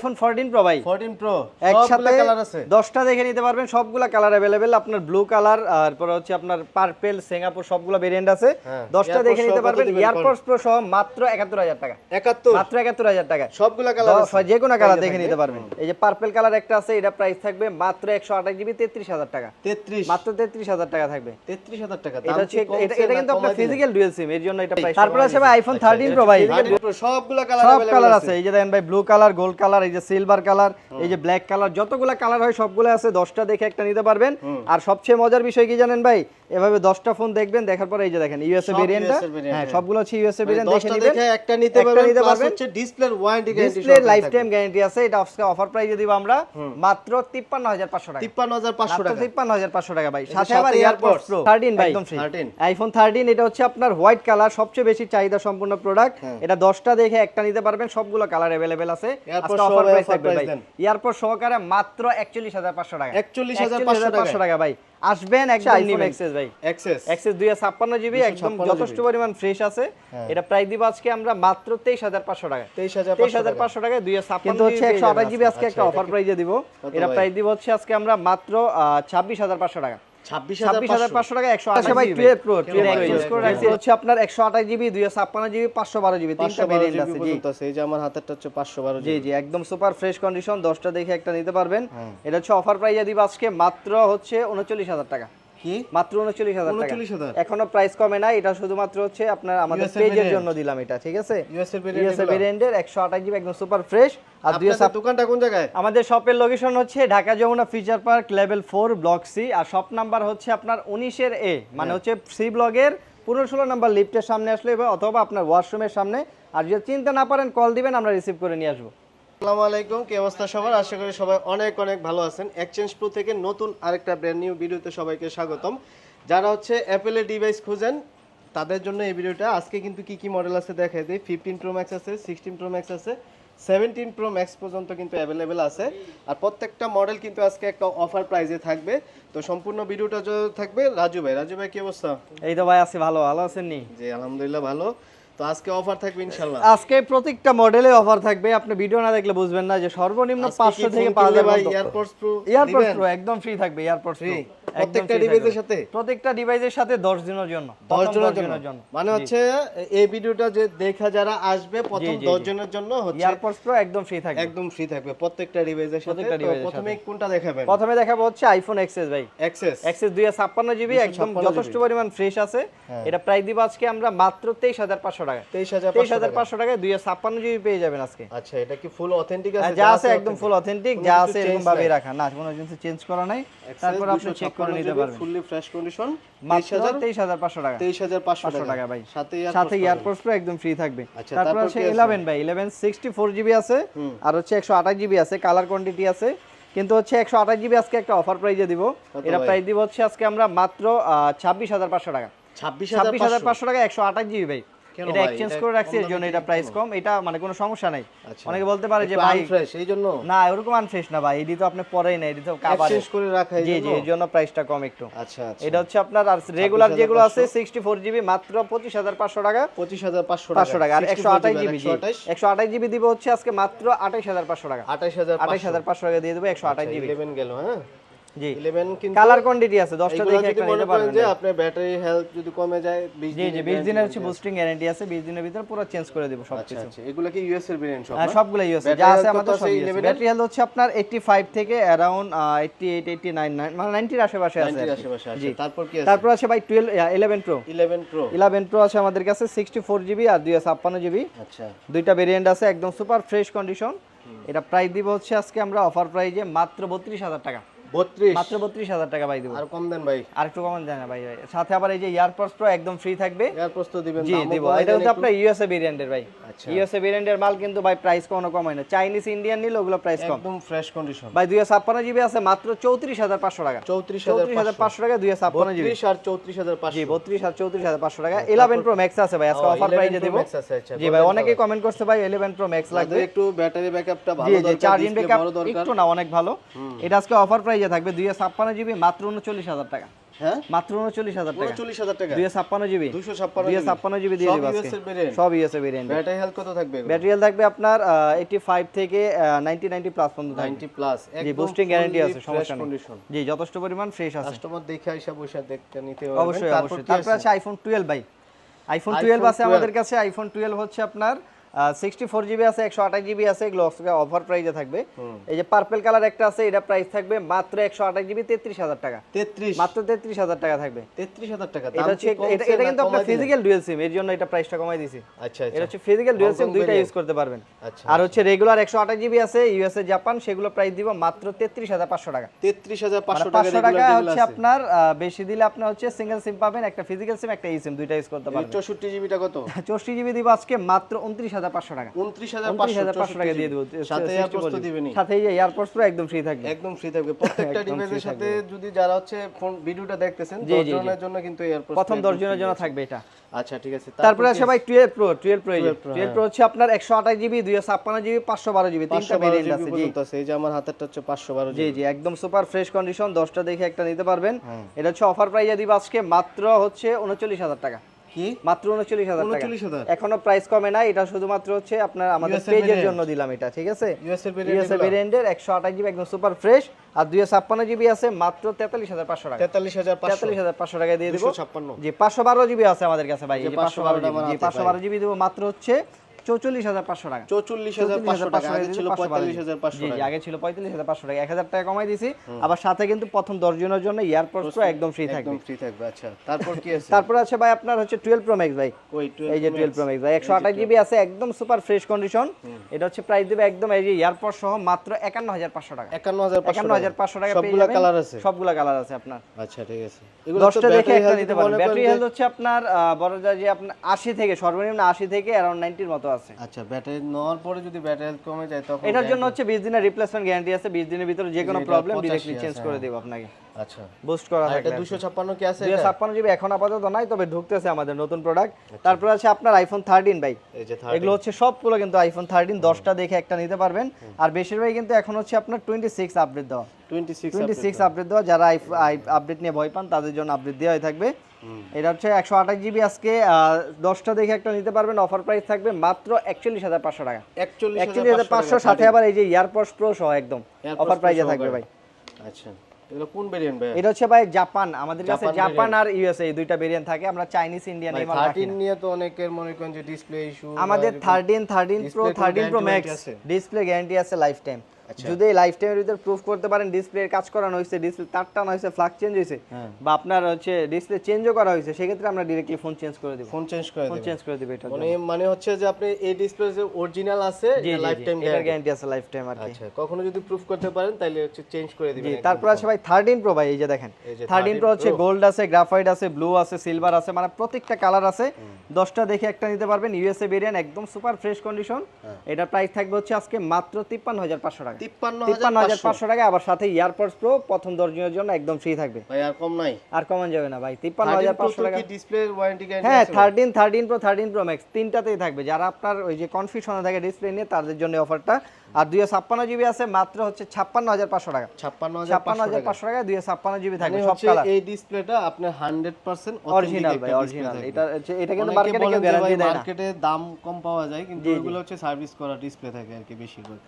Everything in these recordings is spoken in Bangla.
আইফোন 14 প্রো ভাই 14 প্রো একসাথে কালার আছে 10টা দেখে নিতে পারবেন সবগুলা কালার अवेलेबल আপনার ব্লু কালার তারপর হচ্ছে আপনার পার্পল সিঙ্গাপুর সবগুলা ভেরিয়েন্ট আছে হ্যাঁ, 10টা Airpods দেখে নিতে সহ কত পারবেন দিবেন এয়ারপডস প্রো সহ মাত্র 71000 টাকা 71 মাত্র 71000 টাকা সবগুলা কালার দশ আছে হয়, যে কোনো কালার এই যে দেখে থাকবে। নিতে পারবেন এই যে পার্পল কালার একটা আছে এটা প্রাইস থাকবে মাত্র 128 জিবি 33000 টাকা 33 মাত্র 33000 টাকা থাকবে 33000 টাকা এটা দাম হচ্ছে কি কমছে এটা এটা না কিন্তু আপনার কমায় দিলেন? ফিজিক্যাল ডুয়াল সিম এর জন্য এটা প্রাইস তারপর আছে ভাই আইফোন 13 প্রো ভাই 13 প্রো সবগুলা কালার সব কালার আছে এই যে দেখেন ভাই ব্লু কালার গোল্ড কালার এই যে সিলভার কালার এই যে ব্ল্যাক কালার যতগুলা কালার হয় সবগুলো আছে দশটা দেখে একটা নিতে পারবেন। আর সবচেয়ে মজার বিষয় কি জানেন ভাই? এভাবে দশটা ফোন দেখবেন দেখার পরে এই যে দেখেন ইউএসএ ভেরিয়েন্টটা হ্যাঁ হ্যাঁ। সবগুলো হচ্ছে ইউএসএ ভেরিয়েন্ট দেখে 10টা নেবেন। দেখে একটা নিতে পারবেন নিতে পারবেন। হচ্ছে ডিসপ্লের warranty guarantee display life time guarantee আছে এটা আজকে অফার প্রাইসে দিব আমরা মাত্র 53500 টাকা। 53500 টাকা। তিপ্পান্ন হাজার পাঁচশো টাকা ভাই। সাথে আবার এয়ারপডস প্রো থার্টিন ভাই একদম free। 13 আইফোন থার্টিন এটা হচ্ছে আপনার হোয়াইট কালার সবচেয়ে বেশি চাহিদা সম্পূর্ণ প্রোডাক্ট এটা দশটা দেখে একটা নিতে পারবেন সবগুলো কালার অ্যাভেলেবেল আছে। আজকে অফার প্রাইস থাকবে ভাই। price সহকারে মাত্র টাকা। 41,500 টাকা। 41,500 টাকা ভাই। আসবেন একদম আইফোন এক্সেস ভাই। অ্যাক্সেস এক্সেস দুই ছাপ্পান্ন জিবি একদম যথেষ্ট পরিমাণ ফ্রেশ আছে। এটা প্রাইস দিব আজকে আমরা মাত্র তেইশ হাজার পাঁচশো টাকা। 23500 তেইশ হাজার পাঁচশো টাকায় দুই ছাপ্পান্ন কিন্তু হচ্ছে একশো আঠাশ জিবি আজকে। একটা অফার প্রাইজে দিব। এটা? প্রাইস দিব হচ্ছে আজকে আমরা মাত্র ছাব্বিশ হাজার পাঁচশো টাকা। ছাব্বিশ হাজার 26500 পাঁচশো। টাকা একশো আঠাশ ভাই টুয়েলভ প্রো টুয়েলভ এক্সচেঞ্জ করে রাখছি হচ্ছে আপনার একশো আঠাশ জিবি দুই ছাপ্পান্ন জিবি পাঁচশো বারো জিবি তিনশো 512 ভেরিয়েন্ট জিবি আছে জি। পর্যন্ত আছে এই যে আমার হাতেরটা হচ্ছে 512 জি জি একদম সুপার ফ্রেশ কন্ডিশন দশটা দেখে একটা নিতে পারবেন। এটা হচ্ছে অফার প্রাইজে দিব আজকে মাত্র হচ্ছে উনচল্লিশ হাজার টাকা। কি? মাত্র উনচল্লিশ হাজার টাকা। 39,000 এখনও প্রাইস কমে নাই এটা শুধুমাত্র হচ্ছে আপনার আমাদের পেজের জন্য দিলাম এটা ঠিক আছে? ভেরিয়েন্টের জিবি একদম সুপার ফ্রেশ আর দুই দোকানটা কোন জায়গায়? আমাদের শপের লোকেশন হচ্ছে Dhaka Jamuna future park level four block C আর শপ নাম্বার হচ্ছে আপনার উনিশের এ মানে হচ্ছে সি ব্লগের পনেরো ষোলো নাম্বার লিফটের সামনে আসলে অথবা আপনার ওয়াশরুমের সামনে। আর যদি চিনতে না পারেন কল দিবেন আমরা রিসিভ করে নিয়ে আসব। আসসালামু আলাইকুম কি অবস্থা সবার? আশা করি সবাই অনেক অনেক ভালো আছেন। এক্সচেঞ্জ প্রো থেকে নতুন আরেকটা ব্র্যান্ড নিউ ভিডিওতে সবাইকে স্বাগতম। যারা হচ্ছে অ্যাপেলের ডিভাইস খুঁজেন তাদের জন্য এই ভিডিওটা। আজকে কিন্তু কি কি মডেল আছে দেখাই দিই। ফিফটিন প্রো ম্যাক্স আছে সিক্সটিন প্রো ম্যাক্স আছে সেভেন্টিন প্রো ম্যাক্স পর্যন্ত কিন্তু অ্যাভেলেবেল আছে। আর প্রত্যেকটা মডেল কিন্তু আজকে একটা অফার প্রাইজে থাকবে। তো সম্পূর্ণ ভিডিওটা থাকবে রাজু ভাই রাজু ভাই কি অবস্থা? এই তো ভাই আছি ভালো। ভালো আছেন নি? জি আলহামদুলিল্লাহ ভালো। তো আজকে অফার থাকবে আজকে প্রত্যেকটা মডেলে অফার থাকবে আপনি ভিডিও না দেখলে বুঝবেন না যে সর্বনিম্ন আজকে কি পাঁচশো থেকে ফোন পাঁচ কিনলে হাজার ভাই মতো। এয়ারপডস প্রো একদম ফ্রি থাকবে এয়ারপোর্ট ফ্রি? প্রত্যেকটা ডিভাইসের সাথে? প্রত্যেকটা ডিভাইসের সাথে 10 দিনের জন্য দশ প্রথম জনের 10 দিনের জন্য। মানে হচ্ছে এই ভিডিওটা যে দেখা যারা আসবে প্রথম জি, দশ জি। জনের জন্য হচ্ছে এয়ারপোর্টস প্রো একদম ফ্রি থাকবে। একদম ফ্রি থাকবে প্রত্যেকটা ডিভাইসের সাথে। প্রথমে কোনটা দেখাবেন? প্রথমে দেখাবো হচ্ছে আইফোন এক্সএস ভাই। অ্যাক্সেস এক্সএস 256 জিবি একদম যথেষ্ট পরিমাণ ফ্রেশ আছে। হ্যাঁ। এটা প্রাইস দিব আজকে আমরা মাত্র 23500 টাকা 23500 23500 টাকায়। 256 জিবি পেয়ে যাবেন আজকে। আচ্ছা এটা কি ফুল অথেন্টিক আছে? যা আছে একদম ফুল অথেন্টিক যা আছে এরকম ভাবে। রাখা। না কোনো জিনিস চেঞ্জ করা নাই। তারপর আপনি চেক করে নিতে পারবেন। Fully fresh condition. মাত্র 23500 টাকা। 23500 টাকা। ভাই। সাথে প্রো একদম ফ্রি থাকবে। আচ্ছা, তারপর আছে? 11 ভাই। 11 64 জিবি আছে আর হচ্ছে 128 জিবি আছে কালার কোয়ান্টিটি আছে। কিন্তু হচ্ছে 128 জিবি আজকে একটা অফার প্রাইজে দিব। এটা প্রাইস দিব হচ্ছে আজকে আমরা মাত্র আহ, 26500 টাকা। 26500 26500 টাকা 128 জিবি ভাই। এটা এক্সচেঞ্জ করে রাখছি এর জন্য এটা প্রাইস কম এটা মানে কোনো সমস্যা নাই। আচ্ছা। অনেকে বলতে পারে যে ভাই আনফ্রেশ এই জন্য? না এরকম আনফ্রেশ না ভাই এডি তো আপনি পরেই না এডি তো কাভারে এক্সচেঞ্জ করে রাখা এই জি জন্য? জি এর জন্য প্রাইসটা কম একটু। আচ্ছা আচ্ছা। এটা হচ্ছে আপনার আর রেগুলার যেগুলো আছে 64 জিবি মাত্র 25500 টাকা। 25500 পাঁচশো টাকা। আর 64 একশো আঠাশ জিবি 128 একশো আঠাশ? জিবি দিব হচ্ছে আজকে মাত্র আঠাইশ হাজার পাঁচশো টাকা। 28500 আঠাইশ হাজার পাঁচশো। টাকা দিয়ে দেবো একশো আঠাশ জিবি 11 গেল হ্যাঁ? জি। 11 কিন্তু কালার কোয়ান্টিটি আছে দশটা এগুলো দেখে একটা নিতে পারবেন যে আপনার ব্যাটারি হেলথ যদি কমে যায় 20 জি জি বিশ দিনের হচ্ছে বুস্টিং গ্যারান্টি আছে বিশ দিনের ভিতরে পুরো চেঞ্জ করে দেবো আচ্ছা সবকিছু। আচ্ছা এগুলো কি ইউএস এর ভেরিয়েন্ট সব হ্যাঁ, না? ইউএস যা আছে আমাদের সব ইউএস ব্যাটারি হেলথ হচ্ছে আপনার 85 থেকে অ্যারাউন্ড 88 89 মানে 90 এর আশেপাশে আছে 90 আর আশেপাশে আছে। তারপর কি আছে? তারপর আছে ভাই 12 11 প্রো 11 প্রো 11 প্রো আছে আমাদের কাছে 64 জিবি আর 256 জিবি আচ্ছা। দুইটা ভেরিয়েন্ট আছে একদম সুপার ফ্রেশ কন্ডিশন এটা প্রাইস দিব হচ্ছে আজকে আমরা অফার প্রাইজে মাত্র বত্রিশ হাজার টাকা। 32 মাত্র বত্রিশ হাজার টাকা পাই দিব। আর কম দেন ভাই। আর একটু কমান যায় না ভাই। ভাই সাথে আবার এই যে ইয়ারপডস প্রো একদম ফ্রি থাকবে। এর প্রস্তুত দিবেন জি দামও এটা দেন আপনার ইউএসএ ভেরিয়েন্টের ভাই। আচ্ছা। ইউএসএ ভেরিয়েন্টের মাল কিন্তু ভাই প্রাইস কোনো কম হয় না। চাইনিজ ইন্ডিয়ান নিলে ওগুলো প্রাইস কম। একদম ফ্রেশ কন্ডিশন ভাই দুইশো ছাপ্পান্ন জিবি আছে মাত্র চৌত্রিশ হাজার পাঁচশো টাকা। 34500 চৌত্রিশ হাজার পাঁচশো টাকা দুইশো ছাপ্পান্ন জিবি 32 আর 34500 জি বত্রিশ আর চৌত্রিশ হাজার পাঁচশো টাকা। ইলেভেন প্রো ম্যাক্স আছে ভাই আজকে অফার 11 দেবো। আচ্ছা, জি ভাই অনেকেই কমেন্ট করছে ভাই ইলেভেন প্রো ম্যাক্স লাগবে। একটু ব্যাটারি ব্যাকআপটা জি ভালো জি চার্জিং ব্যাকআপ একটু না অনেক ভালো। এটা আজকে অফার প্রাইজে থাকবে দুইশো ছাপ্পান্ন জিবি মাত্র উনচল্লিশ হাজার টাকা। হ্যাঁ? মাত্র উনচল্লিশ হাজার টাকা। উনচল্লিশ হাজার টাকা। দুইশো ছাপ্পান্ন জিবি। দুশো ছাপ্পান্ন দুইশো ছাপ্পান্ন জিবি দিয়ে সব দেবো US আজকে। এর variant? সব ইউএসএ ভেরিয়েন্ট ব্যাটারি হেলথ কত থাকবে ব্যাটারি থাকবে আপনার এইটি ফাইভ থেকে নাইনটি নাইনটি প্লাস পর্যন্ত ninety plus G boosting guarantee আছে সমস্যা কন্ডিশন জি যথেষ্ট পরিমাণ ফ্রেশ আছে। কাস্টমার দেখে আইসা বসে দেখতে নিতে অবশ্যই অবশ্যই। তারপর আছে? আইফোন টুয়েলভ ভাই। আইফোন টুয়েলভ আছে আমাদের কাছে আইফোন টুয়েলভ হচ্ছে আপনার সিক্সটি ফোর জিবি আছে একশো আঠাশ জিবি আছে এগুলো অফার প্রাইসে থাকবে। এই যে পার্পেল কালার একটা আছে এটা প্রাইস থাকবে মাত্র একশো আঠাশ জিবি তেত্রিশ হাজার টাকা। তেত্রিশ। মাত্র তেত্রিশ হাজার টাকা থাকবে। তেত্রিশ হাজার টাকা এটা হচ্ছে এটা কিন্তু আপনার ফিজিক্যাল ডুয়েল সিম এর জন্য এটা প্রাইসটা কমাই দিছি। আচ্ছা এটা আচ্ছা। হচ্ছে ফিজিক্যাল ডুয়েল সিম দুইটা ইউজ করতে পারবেন। আচ্ছা আর হচ্ছে রেগুলার একশো আঠাশ জিবি আছে ইউএসএ জাপান সেগুলো প্রাইস দিব মাত্র তেত্রিশ হাজার পাঁচশো টাকা। তেত্রিশ হাজার মানে পাঁচশো টাকা টাকা হচ্ছে আপনার বেশি দিলে আপনি হচ্ছে সিঙ্গেল সিম পাবেন একটা ফিজিক্যাল সিম একটা ই সিম দুইটা ইউজ করতে পারবেন। চৌষট্টি জিবিটা কত? চৌষট্টি জিবি দিব আজকে মাত্র উনত্রিশ হাজার পাঁচশো টাকা। উনত্রিশ হাজার পাঁচশো টাকা দিয়ে দেবো। সাথে এয়ারপোর্ট তো সাথে এয়ারপোর্টস পুরো একদম ফ্রি থাকবে। একদম ফ্রি থাকবে। প্রত্যেকটা ডিভাইসের সাথে যদি যারা হচ্ছে ফোন ভিডিওটা দেখতেছেন জি, দশ জি, জি। জনের জন্য কিন্তু এয়ারপোর্ট প্রথম দশ জন্য থাকবে এটা। আচ্ছা ঠিক আছে। তারপরে আছে ভাই twelve pro twelve pro 12 pro হচ্ছে আপনার একশো আঠাশ জিবি ছাপ্পান্ন জিবি পাঁচশো বারো জিবি তিনটা ভেরিয়েন্ট আছে জি। এই যে আমার হাতেরটা হচ্ছে পাঁচশো বারো জি জি একদম সুপার ফ্রেশ কন্ডিশন দশটা দেখে একটা নিতে পারবেন। হ্যাঁ। এটা হচ্ছে অফার প্রাইজে দিব আজকে মাত্র হচ্ছে উনচল্লিশ হাজার টাকা। কি? মাত্র উনচল্লিশ হাজার টাকা। উনচল্লিশ হাজার। এখনও প্রাইস কমে নাই এটা শুধুমাত্র হচ্ছে আপনার আমাদের পেজের জন্য দিলাম এটা ঠিক আছে? ইউএসএ ভেরিয়েন্টের একশো আঠাশ জিবি একদম সুপার ফ্রেশ আর দুইশো ছাপ্পান্ন জিবি আছে মাত্র তেতাল্লিশ হাজার পাঁচশো টাকা। পাঁচশো। পাঁচশো দিয়ে দিব। জি পাঁচশো বারো জিবি আছে আমাদের কাছে ভাই যে এই যে পাঁচশো বারো 512 জিবি হাতে পাঁচশো বারো জিবি দেবো মাত্র হচ্ছে চৌচল্লিশ হাজার পাঁচশো টাকা। চৌচল্লিশ হাজার পাঁচশো টাকা আগে ছিল পঁয়তাল্লিশ হাজার পাঁচশো জি জি টাকা আগে ছিল পঁয়তাল্লিশ হাজার পাঁচশো টাকা। এক হাজার টাকা কমাই দিছি আবার সাথে কিন্তু প্রথম দশ জনের জন্য এয়ারপোর্টস একদম ফ্রি থাকবে। ফ্রি থাকবে আচ্ছা। তারপর কি আছে? তারপরে আছে ভাই আপনার হচ্ছে টুয়েলভ প্রো ম্যাক্স ভাই। এই যে টুয়েলভ প্রো ম্যাক্স ভাই একশো আঠাশ জিবি আছে একদম সুপার ফ্রেশ কন্ডিশন এটা হচ্ছে প্রাইস দেবে একদম এই যে এয়ারপোর্ট সহ মাত্র একান্ন হাজার পাঁচশো টাকা। একান্ন হাজার একান্ন হাজার পাঁচশো টাকা সবগুলা কালার আছে? সবগুলা কালার আছে আপনার। আচ্ছা ঠিক আছে। দশটা দেখে একটা নিতে পারেন। ব্যাটারি ব্যাটারি হেলথ হচ্ছে আপনার আহ, যায় যে আপনার আশি থেকে সর্বনিম্ন আশি থেকে অ্যারাউন্ড নাইনটির মতো আছে। আচ্ছা ব্যাটারি নেওয়ার পরে যদি ব্যাটারি হেলথ কমে যায় তখন এটার জন্য হচ্ছে বিশ দিনের রিপ্লেসমেন্ট গ্যারান্টি আছে বিশ দিনের ভিতরে যে কোনো প্রবলেম 85 ডিরেক্টলি চেঞ্জ করে হ্যাঁ। দেবো আপনাকে। আচ্ছা। বুস্ট করা আর এটা থাকবে দুশো ছাপ্পান্ন কি আছে দুইশো এটা? ছাপ্পান্ন জিবি এখন আপাতত নাই তবে ঢুকতেছে আমাদের নতুন প্রোডাক্ট তারপর আছে আপনার আইফোন থার্টিন ভাই। এই যে এগুলো হচ্ছে সবগুলো কিন্তু আইফোন থার্টিন দশটা দেখে একটা নিতে পারবেন। আর বেশিরভাগই কিন্তু এখন হচ্ছে আপনার টোয়েন্টি সিক্স আপডেট দেওয়া। Twenty six twenty six update দেওয়া যারা আপডেট নিয়ে ভয় পান তাদের জন্য আপডেট দেওয়াই থাকবে। এটা হচ্ছে একশো আঠাশ জিবি আজকে দশটা দেখে একটা নিতে পারবেন অফার প্রাইস থাকবে মাত্র একচল্লিশ হাজার পাঁচশো টাকা। একচল্লিশ হাজার পাঁচশো সাথে আবার এই যে ইয়ারপোর্টস প্রো সহ একদম অফার প্রাইসে থাকবে ভাই। আচ্ছা কোন ভেরিয়েন্ট ভাই? এটা হচ্ছে ভাই জাপান আমাদের কাছে জাপান জাপান আর ইউএসএ এই দুইটা ভেরিয়েন্ট থাকে আমরা চাইনিজ ইন্ডিয়ান এই মাল রাখি থার্টিন না। নিয়ে তো অনেকের মনে করেন যে ডিসপ্লে ইস্যু আমাদের থার্টিন থার্টিন প্রো Display কোনো thirteen pro max display guarantee আছে লাইফ টাইম আচ্ছা। যদি লাইফ টাইমের ভিতরে প্রুফ করতে পারেন ডিসপ্লে কাজ করানো হয়েছে ডিসপ্লে তার টানা হয়েছে ফ্লাক চেঞ্জ হয়েছে হ্যাঁ। বা আপনার হচ্ছে ডিসপ্লে চেঞ্জও করা হয়েছে সেক্ষেত্রে আমরা ডিরেক্টলি ফোন চেঞ্জ করে দিব। ফোন চেঞ্জ করে ফোন চেঞ্জ করে দিব এটা মানে মানে হচ্ছে যে আপনি এই ডিসপ্লে যে অরিজিনাল আছে লাইফ টাইম এটার গ্যারান্টি আছে লাইফ টাইম আর কি। আচ্ছা কখনো যদি প্রুফ করতে পারেন তাহলে হচ্ছে চেঞ্জ করে দিবেন তারপর আছে ভাই থার্টিন প্রো ভাই এই যে দেখেন। এই যে থার্টিন 13 প্রো হচ্ছে গোল্ড আছে গ্রাফাইট আছে ব্লু আছে সিলভার আছে মানে প্রত্যেকটা কালার আছে। দশটা দেখে একটা নিতে পারবেন ইউএসএ ভেরিয়েন্ট একদম সুপার ফ্রেশ কন্ডিশন এটা প্রাইস থাকবে হচ্ছে আজকে মাত্র তিপ্পান্ন হাজার পাঁচশো টাকা। তিপ্পান্ন হাজার পাঁচশো। টাকা আবার সাথে ইয়ারপডস প্রো প্রথম দর্জনের জন্য একদম ফ্রি থাকবে। ভাই আর কম নাই। আর কমন যাবে না ভাই তিপ্পান্ন হাজার পাঁচশো টাকা। ডিসপ্লে ওয়ারেন্টি হ্যাঁ thirteen thirteen pro thirteen pro max তিনটাতেই থাকবে। যারা আপনার ওই যে কনফিউশনে থাকে ডিসপ্লে নিয়ে তাদের জন্য অফারটা আর দুইশো ছাপ্পান্ন জিবি আছে মাত্র হচ্ছে ছাপ্পান্ন হাজার পাঁচশো টাকা। ছাপ্পান্ন ছাপ্পান্ন হাজার পাঁচশো টাকা দুইশো ছাপ্পান্ন জিবি থাকবে মানে সব কালার এই ডিসপ্লেটা আপনার হান্ড্রেড পার্সেন্ট অরিজিনাল ভাই অরিজিনাল এটা এটা কিন্তু মার্কেটে কেউ গ্যারান্টি দেয় না। মার্কেটে দাম কম পাওয়া যায় কিন্তু ওগুলো হচ্ছে সার্ভিস করা ডিসপ্লে থাকে আর কি বেশিরভাগ।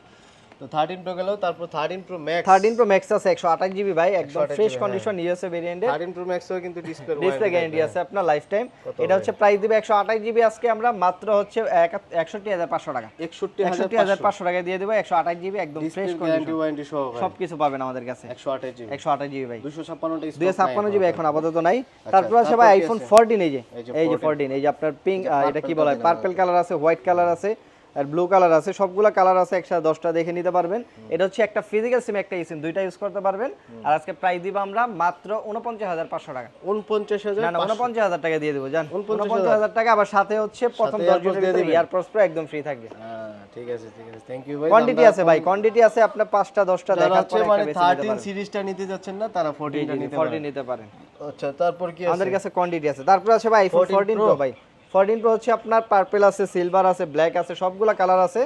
তো থার্টিন প্রো গেলেও তারপর thirteen pro max thirteen pro max আছে একশো আঠাশ জিবি ভাই একদম ফ্রেশ কন্ডিশন ইউএসএ ভেরিয়েন্টে থার্টিন প্রো ম্যাক্সও কিন্তু ডিসপ্লে ডিসপ্লে গ্যারান্টি আছে আপনার লাইফ টাইম এটা হচ্ছে প্রাইস দিবে একশো আঠাশ জিবি আজকে আমরা মাত্র হচ্ছে এক- একষট্টি হাজার পাঁচশো টাকা। একষট্টি হাজার একষট্টি হাজার পাঁচশো টাকা দিয়ে দেবো একশো আঠাশ জিবি একদম ফ্রেশ গ্যারান্টি ওয়ারেন্টি সহ সবকিছু পাবেন আমাদের কাছে। একশো আঠাশ জিবি একশো আঠাশ জিবি ভাই। দুশো ছাপ্পান্নটা দুই ছাপ্পান্ন জিবি এখন। আপাতত নাই। তারপর আছে ভাই আইফোন আছে? ফোরটিন এই যে। এই যে এই 14 এই যে আপনার পিঙ্ক এটা কি বলা? হয় পার্পল কালার আছে হোয়াইট কালার আছে। আর ব্লু কালার আছে সবগুলা কালার আছে একসাথে দশটা দেখে নিতে পারবেন। এটা হচ্ছে একটা ফিজিক্যাল সিম একটা সিম দুইটা ইউজ করতে পারবেন। আর আজকে প্রাইস দিব আমরা মাত্র উনপঞ্চাশ হাজার পাঁচশো টাকা। উনপঞ্চাশ হাজার না উনপঞ্চাশ হাজার টাকা দিয়ে দেবো জান। উনপঞ্চাশ হাজার। টাকা আবার সাথে হচ্ছে প্রথম দশ জনের? ইয়ারপডস প্রো একদম ফ্রি থাকবে। হ্যাঁ, ঠিক আছে ঠিক আছে। থ্যাংক ইউ ভাই। কোয়ান্টিটি আছে ভাই কোয়ান্টিটি আছে আপনার পাঁচটা দশটা যারা দেখার হচ্ছে পরে মানে একটা বেশি নিতে থার্টিন পারেন সিরিজটা নিতে যাচ্ছেন না তারা ফোরটিনটা নিতে ফোরটিন পারেন। নিতে পারেন। আচ্ছা তারপর কি আছে? আমাদের কাছে কোয়ান্টিটি আছে। তারপর আছে ভাই আইফোন 14 ফোরটিন প্রো ভাই। ফোরটিন প্রো হচ্ছে আপনার পার্পেল আছে সিলভার আছে ব্ল্যাক আছে সবগুলো কালার আছে।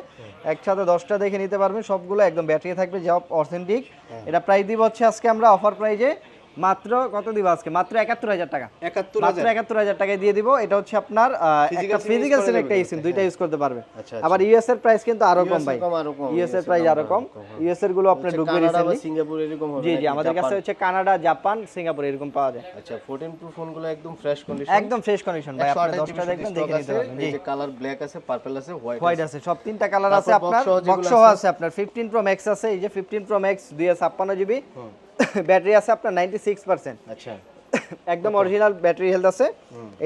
একসাথে দশটা দেখে নিতে পারবেন সবগুলো একদম ব্যাটারি থাকবে যা অথেন্টিক এটা প্রাইস দিব হচ্ছে আজকে আমরা অফার প্রাইজে মাত্র কত দিব আজকে? মাত্র একাত্তর হাজার টাকা। একাত্তর মাত্র একাত্তর হাজার টাকায় দিয়ে দিব। এটা হচ্ছে আপনার একটা ফিজিক্যাল সিম একটা যাবে সিম দুইটা ইউজ করতে পারবে। আচ্ছা, আবার ইউএস এর প্রাইস কিন্তু আরও কম ভাই। ইউএস এর প্রাইস আরও কম। ইউএস এরগুলো আপনার ঢুকবে কানাডা বা রিসেন্টলি সিঙ্গাপুর এরকম হবে জি জি আমাদের কাছে? হচ্ছে কানাডা জাপান সিঙ্গাপুর এরকম পাওয়া যায়। আচ্ছা 14 প্রো ফোনগুলো একদম ফ্রেশ কন্ডিশন একদম ফ্রেশ কন্ডিশন ভাই। আপনি দশটা দেখবেন দেখে নিতে পারবেন। জি। যে কালার ব্ল্যাক আছে পার্পল আছে হোয়াইট হোয়াইট আছে। সব তিনটা কালার আছে আপনার বক্স আছে। আপনার। 15 প্রো ম্যাক্স আছে এই যে 15 প্রো ম্যাক্স 256 জিবি ব্যাটারি আছে আপনার 96% আচ্ছা। একদম অরিজিনাল ব্যাটারি হেলথ আছে।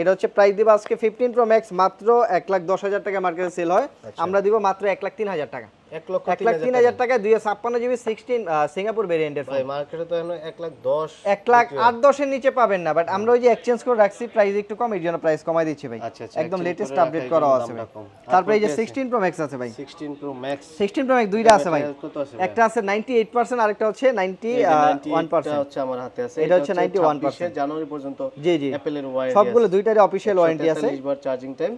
এটা হচ্ছে প্রাইস দিব আজকে 15 প্রো ম্যাক্স মাত্র এক লাখ 10 হাজার টাকা মার্কেটে সেল হয়। আচ্ছা। আমরা দিব মাত্র এক লাখ তিন হাজার টাকা। 1 লক্ষ 1 লাখ 3 হাজার টাকায় 256 জিবি 16 সিঙ্গাপুর ভেরিয়েন্টের ভাই মার্কেটে তো এখন 1 লাখ 10 এক লাখ আট দশের নিচে পাবেন না বাট আমরা ওই যে এক্সচেঞ্জ করে রাখছি প্রাইস একটু কম এর জন্য প্রাইস কমাই দিচ্ছি ভাই। আচ্ছা, আচ্ছা, একদম লেটেস্ট আপডেট করা আছে ভাই। তারপরে এই যে? 16 প্রো ম্যাক্স আছে ভাই। 16 প্রো ম্যাক্স 16 প্রো ম্যাক্স দুইটা আছে ভাই। কত আছে? একটা আছে 98% আরেকটা হচ্ছে 91% হচ্ছে আমার হাতে আছে এটা হচ্ছে 91% 26 জানুয়ারি পর্যন্ত জি জি। অ্যাপলের ওয়ারেন্টি সবগুলো দুইটারই অফিশিয়াল ওয়ারেন্টি আছে। চার্জিং টাইম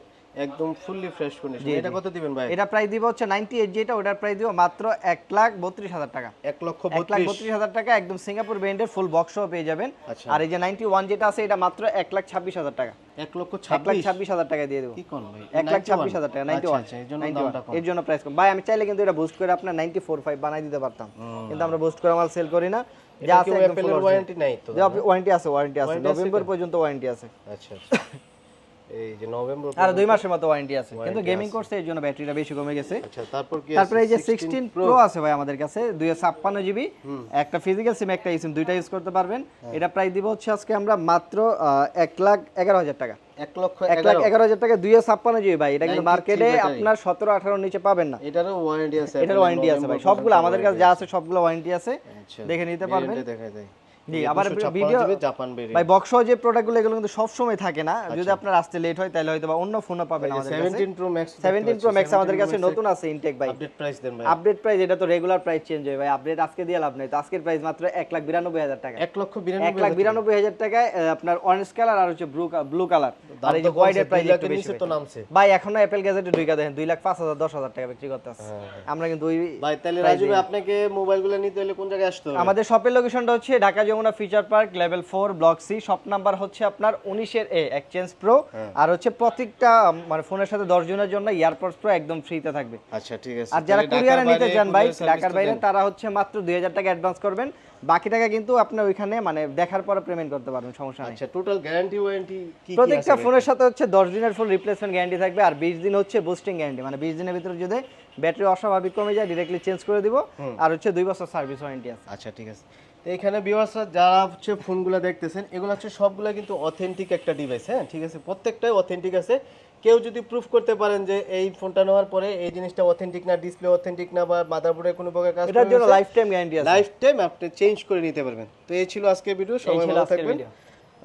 একদম ফুললি ফ্রেশ কন্ডিশন এটা কত দিবেন ভাই? এটা প্রাইস দিব হচ্ছে 98 যেটা ওটার প্রাইস দিব মাত্র 1 লাখ 32 হাজার টাকা। 1 লক্ষ 32 32 হাজার টাকা একদম সিঙ্গাপুর ব্র্যান্ডের ফুল বক্স সহ পেয়ে যাবেন। আচ্ছা। আর এই যে 91 যেটা আছে এটা মাত্র 1 লাখ 26 হাজার টাকা। 1 লক্ষ 26 26 হাজার টাকা দিয়ে দেবো। কি কোন ভাই? এক লাখ ছাব্বিশ হাজার টাকা নাইনটি ওয়ান আচ্ছা এর জন্য দামটা কম। এর জন্য প্রাইস কম। ভাই আমি চাইলে কিন্তু এটা বুস্ট করে আপনার নাইনটি ফোর ফাইভ বানাই দিতে পারতাম। কিন্তু আমরা বুস্ট করে মাল সেল করি না। যা আছে একদম ওয়ারেন্টি নাই তো ওয়ারেন্টি আছে ওয়ারেন্টি আছে। নভেম্বর পর্যন্ত ওয়ারেন্টি আছে। আচ্ছা আচ্ছা। এই যে নভেম্বর আর দুই মাসের মতো ওয়ারেন্টি আছে। কিন্তু গেমিং করছে জন্য ব্যাটারিটা বেশি কমে গেছে। আচ্ছা তারপর কি তারপরে এই যে সিক্সটিন প্রো আছে ভাই আমাদের কাছে দুইশো ছাপ্পান্ন জিবি একটা ফিজিক্যাল সিম একটা সিম দুইটা ইউজ করতে পারবেন। হ্যাঁ। এটা প্রাইস দিব হচ্ছে আজকে আমরা মাত্র আহ, এক লাখ এগারো হাজার টাকা। 1 লক্ষ এক লাখ 11 এগারো হাজার টাকা ছাপ্পান্ন জিবি ভাই। এটা কিন্তু মার্কেটে আপনার সতেরো আঠারো নিচে পাবেন না। এটারও ওয়ারেন্টি আছে এটার ওয়ারেন্টি আছে ভাই। সবগুলো আমাদের কাছে যা আছে সবগুলো ওয়ারেন্টি আছে। আচ্ছা দেখে নিতে পারবেন। দেখা যায় জি আবার ভিডিও জাপান বেরি ভাই বক্স যে প্রোডাক্টগুলো এগুলো কিন্তু সব সময় থাকে না। যদি আপনার আসতে লেট হয় তাহলে হয়তো বা অন্য ফোনও পাবেন আমাদের কাছে। 17 প্রো ম্যাক্স 17 প্রো ম্যাক্স আমাদের কাছে নতুন আছে ইনটেক ভাই। আপডেট প্রাইস দেন ভাই। আপডেট প্রাইস এটা তো রেগুলার প্রাইস চেঞ্জ হয় ভাই। আপডেট আজকে দিয়ে লাভ নেই। তো আজকের প্রাইস মাত্র এক লাখ বিরানব্বই হাজার টাকা। 1 লক্ষ এক লাখ 92 হাজার টাকায় আপনার অরেঞ্জ কালার আর হচ্ছে ব্লু ব্লু কালার আর এই যে হোয়াইটের প্রাইস একটু বেশি তো নামছে। ভাই এখনও অ্যাপেল গ্যাজেটে ঢুকা দেখেন দুই লাখ পাঁচ হাজার দশ হাজার টাকা বিক্রি করতে আছে আমরা কিন্তু ওই ভাই তাহলে রাজু ভাই আপনাকে মোবাইলগুলো নিতে হলে কোন জায়গায় আসতে হবে? আমাদের শপের লোকেশনটা হচ্ছে Dhaka Jamuna future park level four block C shop number হচ্ছে আপনার উনিশের এ এক্সচেঞ্জ প্রো আর হচ্ছে প্রত্যেকটা মানে ফোনের সাথে দশ জনের জন্য ইয়ারপডস প্রো একদম ফ্রিতে থাকবে। আচ্ছা ঠিক আছে। আর যারা কুরিয়ারে নিতে চান ভাই ঢাকার বাইরে তারা হচ্ছে মাত্র দুই হাজার টাকা অ্যাডভান্স করবেন। বাকি টাকা কিন্তু আপনার ওইখানে মানে দেখার পরে পেমেন্ট করতে পারবেন সমস্যা নেই। আচ্ছা টোটাল গ্যারান্টি ওয়ারেন্টি কি কি প্রত্যেকটা ফোনের সাথে হচ্ছে দশ দিনের ফুল রিপ্লেসমেন্ট গ্যারান্টি থাকবে আর বিশ দিন হচ্ছে বুস্টিং গ্যারান্টি মানে বিশ দিনের ভিতরে যদি ব্যাটারি অস্বাভাবিক কমে যায় ডিরেক্টলি চেঞ্জ করে দিব। আর হচ্ছে দুই বছর সার্ভিস ওয়ারেন্টি আছে। আচ্ছা ঠিক আছে। তো এখানে ভিউয়ার্সরা যারা হচ্ছে ফোনগুলো দেখতেছেন এগুলো হচ্ছে সবগুলো কিন্তু অথেন্টিক একটা ডিভাইস হ্যাঁ? ঠিক আছে? প্রত্যেকটাই অথেন্টিক আছে। কেউ যদি প্রুফ করতে পারেন যে এই ফোনটা নেওয়ার পরে এই জিনিসটা অথেন্টিক না ডিসপ্লে অথেন্টিক না বা মাদারবোর্ডে কোনো প্রকার কাজ এটার জন্য লাইফ টাইম গ্যারান্টি আছে। লাইফ টাইম আপনি চেঞ্জ করে নিতে পারবেন। তো এই ছিল আজকের ভিডিও সবাই ভালো থাকবেন।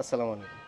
আসসালামু আলাইকুম।